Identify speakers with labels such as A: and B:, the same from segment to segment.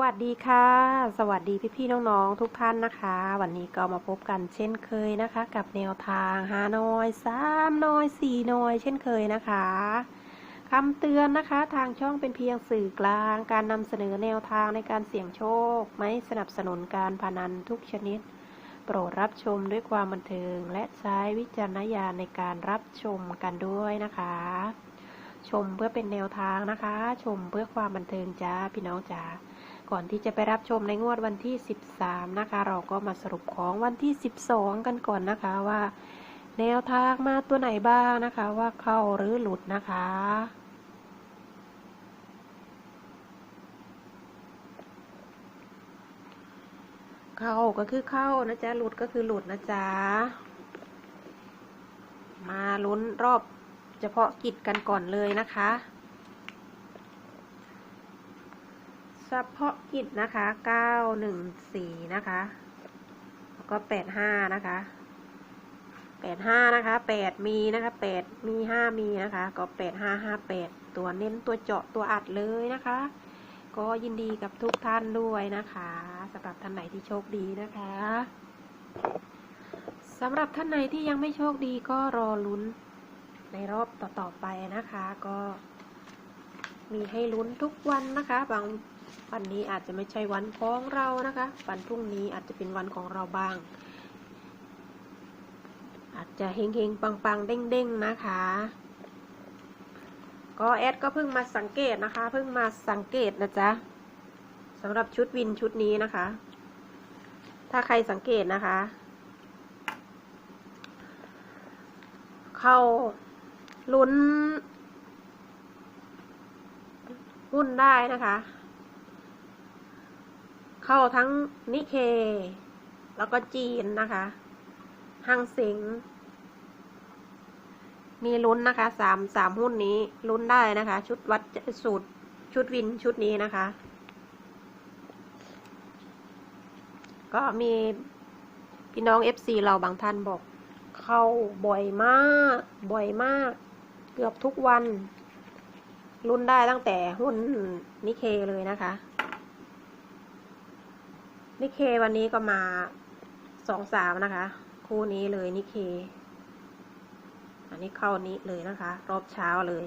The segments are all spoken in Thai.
A: วัสดีค่ะ สวัสดีพี่ๆน้องๆทุกท่านนะคะ วันนี้ก็มาพบกันเช่นเคยนะคะ กับแนวทางหาน้อยสามน้อยสี่น้อย เช่นเคยนะคะคำเตือนนะคะ ทางช่องเป็นเพียงสื่อกลาง การนำเสนอแนวทางในการเสี่ยงโชค ไม่สนับสนุนการพนันทุกชนิด โปรดรับชมด้วยความบันเทิง และใช้วิจารณญาณในการรับชมกันด้วยนะคะชมเพื่อเป็นแนวทางนะคะ ชมเพื่อความบันเทิงจ้าพี่น้องจ้า ก่อนที่จะไปรับชมในงวดวันที่ 13 นะคะ เราก็มาสรุปของวันที่ 12 กันก่อนนะคะว่า แนวทางมาตัวไหนบ้างนะคะ ว่าเข้าหรือหลุดนะคะเข้าก็คือเข้านะจ๊ะหลุดก็คือหลุดนะจ๊ะมาลุ้นรอบเฉพาะกิจกันก่อนเลยนะคะ เฉพาะกิจนะคะ914นะคะ แล้วก็85นะคะ85นะคะ8มีนะคะ8มี5มีนะคะ ก็8558ตัวเน้นตัวเจาะตัวอัดเลยนะคะ ก็ยินดีกับทุกท่านด้วยนะคะสำหรับท่านไหนที่โชคดีนะคะสำหรับท่านไหนที่ยังไม่โชคดีก็รอลุ้นในรอบต่อๆไปนะคะ ก็มีให้ลุ้นทุกวันนะคะ บาง วันนี้อาจจะไม่ใช่วันของเรานะคะ วันพรุ่งนี้อาจจะเป็นวันของเราบ้าง อาจจะเฮงเฮงปังปังเด้งเด้งนะคะ ก็แอดก็เพิ่งมาสังเกตนะคะ เพิ่งมาสังเกตนะจ๊ะสำหรับชุดวินชุดนี้นะคะ ถ้าใครสังเกตนะคะ เข้าลุ้นหุ้นได้นะคะ เข้าทั้งนิเค แล้วก็จีนนะคะฮังเสงมีลุ้นนะคะสามสามหุ้นนี้ลุ้นได้นะคะ ชุดวัดสูตรชุดวินชุดนี้นะคะ ก็มีพี่น้อง FC เราบางท่านบอกเข้าบ่อยมาก บ่อยมาก เกือบทุกวัน ลุ้นได้ตั้งแต่หุ้นนิเคเลยนะคะ นิเควันนี้ก็มาสองสามนะคะ คู่นี้เลยนิเค อันนี้เข้านี้เลยนะคะ รอบเช้าเลย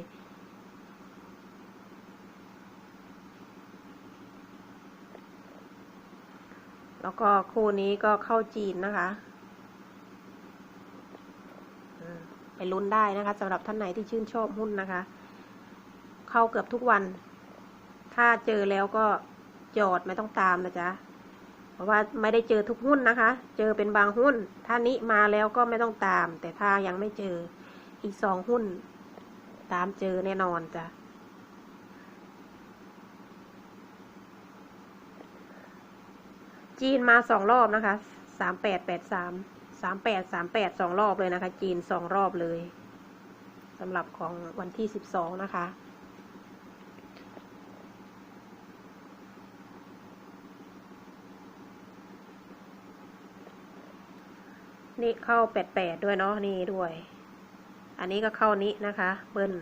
A: แล้วก็คู่นี้ก็เข้าจีนนะคะไปลุ้นได้นะคะสำหรับท่านไหนที่ชื่นชอบหุ้นนะคะ เข้าเกือบทุกวัน ถ้าเจอแล้วก็จอดไม่ต้องตามนะจ๊ะ เพราะว่าไม่ได้เจอทุกหุ้นนะคะ เจอเป็นบางหุ้น ถ้านี้มาแล้วก็ไม่ต้องตาม แต่ถ้ายังไม่เจออีกสองหุ้น ตามเจอแน่นอนจ้ะจีนมาสองรอบนะคะสามแปดแปดสามสามแปดสามแปดสองรอบเลยนะคะ จีนสองรอบเลยสำหรับของวันที่สิบสองนะคะ นี่เข้าแปดแปดด้วยเนาะนี่ด้วย อันนี้ก็เข้านี้นะคะ เบิ้ล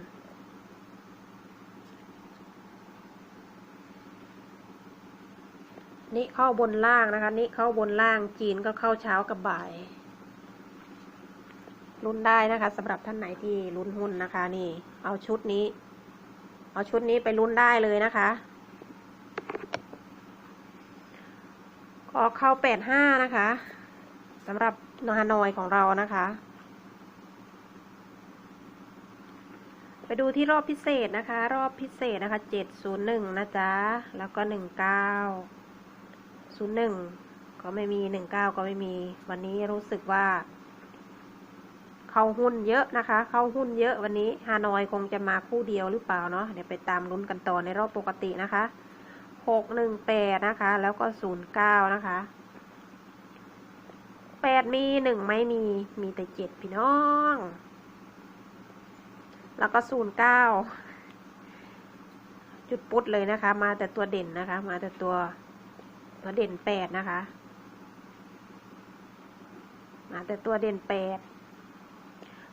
A: นี่เข้าบนล่างนะคะ นี่เข้าบนล่างจีนก็เข้าเช้ากับบ่ายลุ้นได้นะคะสำหรับท่านไหนที่ลุ้นหุ้นนะคะ นี่ เอาชุดนี้ เอาชุดนี้ไปลุ้นได้เลยนะคะก็เข้าแปดห้านะคะ สำหรับฮานอยของเรานะคะ ไปดูที่รอบพิเศษนะคะ รอบพิเศษนะคะเจ็ดศูนย์หนึ่งนะจ๊ะ แล้วก็หนึ่งเก้าศูนย์หนึ่งก็ไม่มีหนึ่งเก้าก็ไม่มี วันนี้รู้สึกว่า เข้าหุ้นเยอะนะคะ เข้าหุ้นเยอะวันนี้ฮานอยคงจะมาคู่เดียวหรือเปล่าเนาะเดี๋ยวไปตามลุ้นกันต่อในรอบปกตินะคะหกหนึ่งแปดนะคะ แล้วก็ศูนย์เก้านะคะ แปดมีหนึ่งไม่มี มีแต่เจ็ดพี่น้อง แล้วก็ศูนย์เก้าจุดปุ๊ดเลยนะคะ มาแต่ตัวเด่นนะคะ มาแต่ตัวตัวเด่นแปดนะคะ มาแต่ตัวเด่นแปด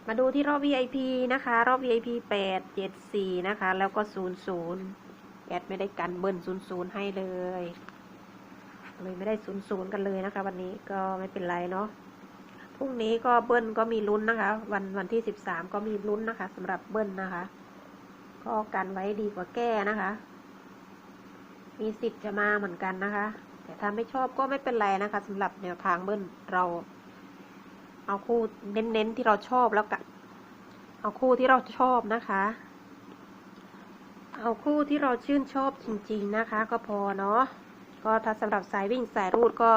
A: มาดูที่รอบ VIP นะคะ รอบ VIP แปดเจ็ดสี่นะคะ แล้วก็ศูนย์ศูนย์แอดไม่ได้กันเบิ้ลศูนย์ศูนย์ให้เลย เลยไม่ได้ศูนย์ศูนย์กันเลยนะคะ วันนี้ก็ไม่เป็นไรเนาะพรุ่งนี้ก็เบิ้ลก็มีลุ้นนะคะ วันวันที่สิบสามก็มีลุ้นนะคะสำหรับเบิ้ลนะคะ ก็กันไว้ดีกว่าแก้นะคะ มีสิทธิ์จะมาเหมือนกันนะคะ แต่ถ้าไม่ชอบก็ไม่เป็นไรนะคะสำหรับแนวทางเบิ้ลเรา เอาคู่เน้นๆที่เราชอบแล้วกันเอาคู่ที่เราชอบนะคะ เอาคู่ที่เราชื่นชอบจริง ๆนะคะ ก็พอเนาะ ก็ถ้าสำหรับสายวิ่งสายรูดก็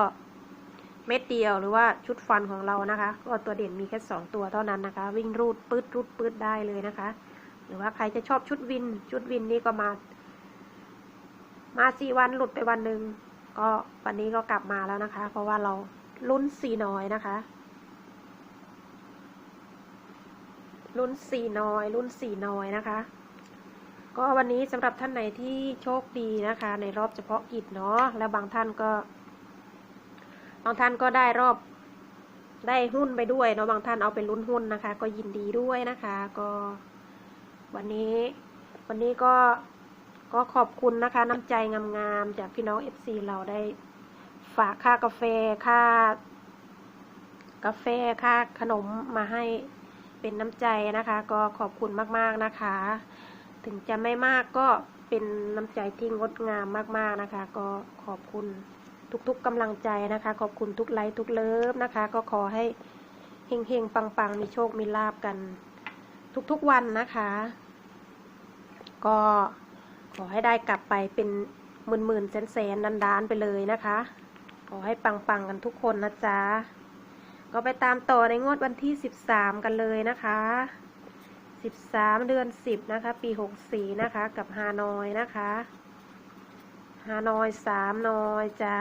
A: เม็ดเดียวหรือว่าชุดฟันของเรานะคะ ก็ตัวเด่นมีแค่สองตัวเท่านั้นนะคะ วิ่งรูดปืดรูดปืดได้เลยนะคะ หรือว่าใครจะชอบชุดวิน ชุดวินนี่ก็มา มาสี่วันหลุดไปวันหนึ่งก็วันนี้ก็กลับมาแล้วนะคะ เพราะว่าเราลุ้นสีน้อยนะคะรุ่นสี่น้อยรุ่นสี่น้อยนะคะ ก็วันนี้สำหรับท่านไหนที่โชคดีนะคะ ในรอบเฉพาะกิจเนาะแล้วบางท่านก็ บางท่านก็ได้รอบได้หุ้นไปด้วยเนาะบางท่านเอาไปลุ้นหุ้นนะคะ ก็ยินดีด้วยนะคะ ก็ วันนี้ วันนี้ก็ก็ขอบคุณนะคะ น้ำใจงามๆจากพี่น้องเอฟซีเราได้ฝากค่ากาแฟค่า กาแฟค่าขนมมาให้เป็นน้ำใจนะคะ ก็ขอบคุณมากๆนะคะ ถึงจะไม่มากก็เป็นน้ำใจที่งดงามมากๆนะคะ ก็ขอบคุณทุกๆกำลังใจนะคะ ขอบคุณทุกไลค์ทุกเลิฟนะคะ ก็ขอให้เฮงๆปังๆ มีโชคมีลาบกัน ทุกๆวันนะคะ ก็ขอให้ได้กลับไปเป็นหมื่นๆแสนๆดานๆไปเลยนะคะ ขอให้ปังๆกันทุกคนนะจ๊ะก็ไปตามต่อในงวดวันที่ 13 กันเลยนะคะ 13 เดือน 10 นะคะ ปี 64 นะคะ กับฮานอยนะคะฮานอยสามนอยจ้า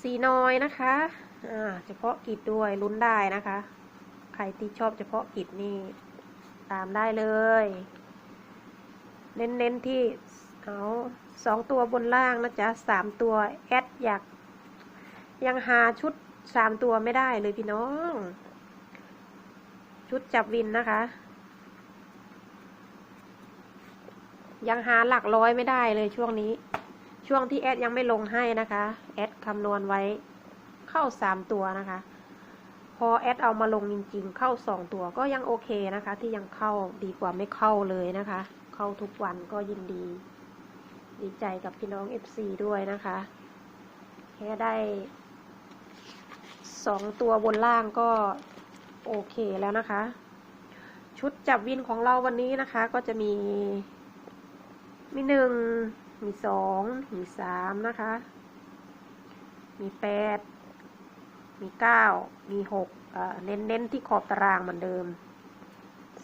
A: สีนอยนะคะอ่าเฉพาะกิจด้วยลุ้นได้นะคะ ใครที่ชอบเฉพาะกิจนี่ตามได้เลย เน้นๆที่เอาสองตัวบนล่างนะจ๊ะสามตัวแอดอยากยังหาชุดสามตัวไม่ได้เลยพี่น้อง ชุดจับวินนะคะ ยังหาหลักร้อยไม่ได้เลยช่วงนี้ ช่วงที่แอดยังไม่ลงให้นะคะ แอดคำนวณไว้เข้าสามตัวนะคะ พอแอดเอามาลงจริงๆ เข้าสองตัวก็ยังโอเคนะคะ ที่ยังเข้าดีกว่าไม่เข้าเลยนะคะ เข้าทุกวันก็ยินดี ดีใจกับพี่น้อง FC ด้วยนะคะแค่ได้สองตัวบนล่างก็ โอเคแล้วนะคะ ชุดจับวินของเราวันนี้นะคะ ก็จะมี มีหนึ่งมีสองมีสามนะคะ มีแปดมีเก้ามีหกเน้นเน้นที่ขอบตารางเหมือนเดิม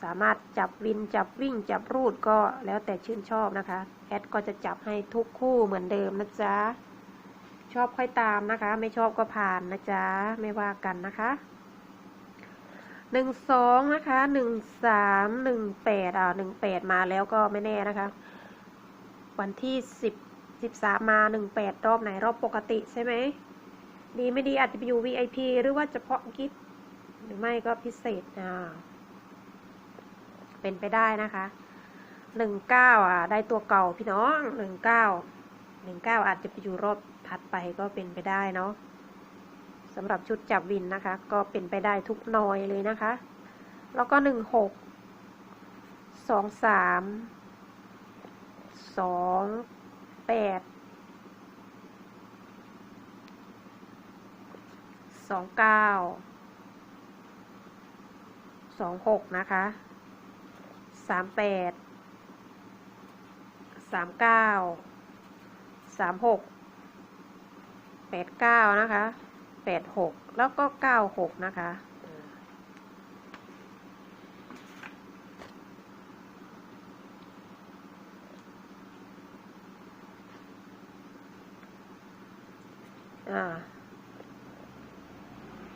A: สามารถจับวินจับวิ่งจับรูดก็แล้วแต่ชื่นชอบนะคะ แอดก็จะจับให้ทุกคู่เหมือนเดิมนะจ๊ะ ชอบค่อยตามนะคะ ไม่ชอบก็ผ่านนะจ๊ะ ไม่ว่ากันนะคะ หนึ่งสองนะคะหนึ่งสามหนึ่งแปดอ่าหนึ่งแปดมาแล้วก็ไม่แน่นะคะ วันที่สิบสิบสามมาหนึ่งแปดรอบไหนรอบปกติใช่ไหมดีไม่ดีอาจจะไปอยู่ VIP หรือว่าเฉพาะกิฟหรือไม่ก็พิเศษอ่าเป็นไปได้นะคะหนึ่งเก้าอะได้ตัวเก่าพี่น้องหนึ่งเก้าหนึ่งเก้าอาจจะไปอยู่รอบถัดไปก็เป็นไปได้เนาะ สำหรับชุดจับวินนะคะ ก็เป็นไปได้ทุกนอยเลยนะคะ แล้วก็หนึ่งหกสองสามสองแปดสองเก้าสองหกนะคะสามแปดสามเก้าสามหกแปดเก้านะคะ แปดหกแล้วก็เก้าหกนะคะอ่า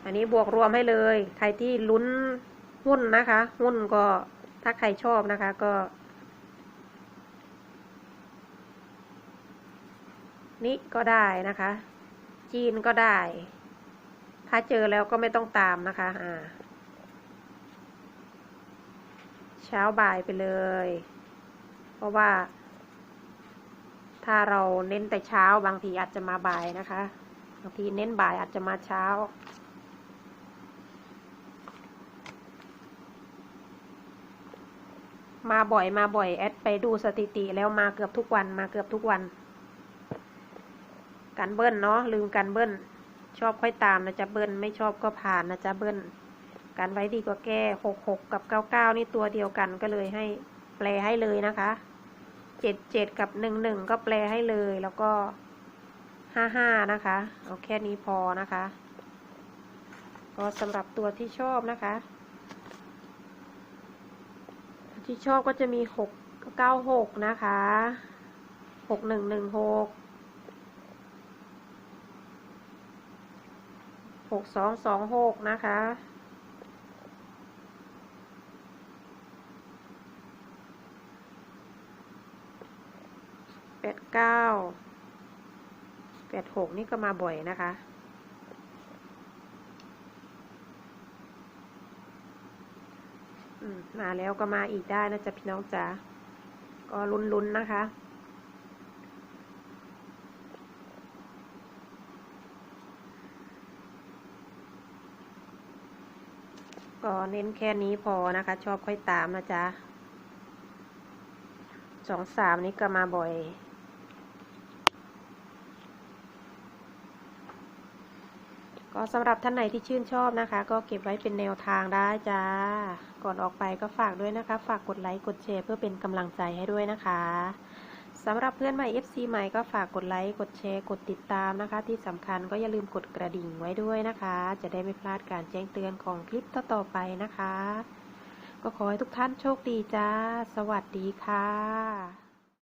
A: อันนี้บวกรวมให้เลย ใครที่ลุ้นหุ้นนะคะ หุ้นก็ถ้าใครชอบนะคะก็ นี่ก็ได้นะคะ จีนก็ได้ ถ้าเจอแล้วก็ไม่ต้องตามนะคะ อ่า เช้าบ่ายไปเลย เพราะว่า ถ้าเราเน้นแต่เช้าบางทีอาจจะมาบ่ายนะคะ บางทีเน้นบ่ายอาจจะมาเช้ามาบ่อยมาบ่อยแอดไปดูสถิติแล้วมาเกือบทุกวันมาเกือบทุกวันการเบิ้ลเนาะลืมการเบิ้ล ชอบค่อยตามนะจ๊ะเบิ้ลไม่ชอบก็ผ่านนะจ๊ะเบิ้ลการไว้ดีกว่าแก้หกหกกับเก้าเก้านี่ตัวเดียวกันก็เลยให้แปลให้เลยนะคะเจ็ดเจ็ดกับหนึ่งหนึ่งก็แปลให้เลยแล้วก็ห้าห้านะคะเอาแค่นี้พอนะคะ ก็สำหรับตัวที่ชอบนะคะ ที่ชอบก็จะมีหกเก้าหกนะคะหกหนึ่งหนึ่งหก หกสองสองหกนะคะ แปดเก้า แปดหกนี่ก็มาบ่อยนะคะมาแล้วก็มาอีกได้นะจ๊ะพี่น้องจ๋าก็ลุ้นๆนะคะ ก็เน้นแค่นี้พอนะคะ ชอบค่อยตามนะจ๊ะสองสามนี่ก็มาบ่อย ก็สำหรับท่านไหนที่ชื่นชอบนะคะ ก็เก็บไว้เป็นแนวทางได้จ้า ก่อนออกไปก็ฝากด้วยนะคะ ฝากกดไลค์ กดแชร์เพื่อเป็นกำลังใจให้ด้วยนะคะ สำหรับเพื่อนใหม่ FC ใหม่ก็ฝากกดไลค์ กดแชร์ กดติดตามนะคะ ที่สำคัญก็อย่าลืมกดกระดิ่งไว้ด้วยนะคะ จะได้ไม่พลาดการแจ้งเตือนของคลิปต่อๆไปนะคะ ก็ขอให้ทุกท่านโชคดีจ้า สวัสดีค่ะ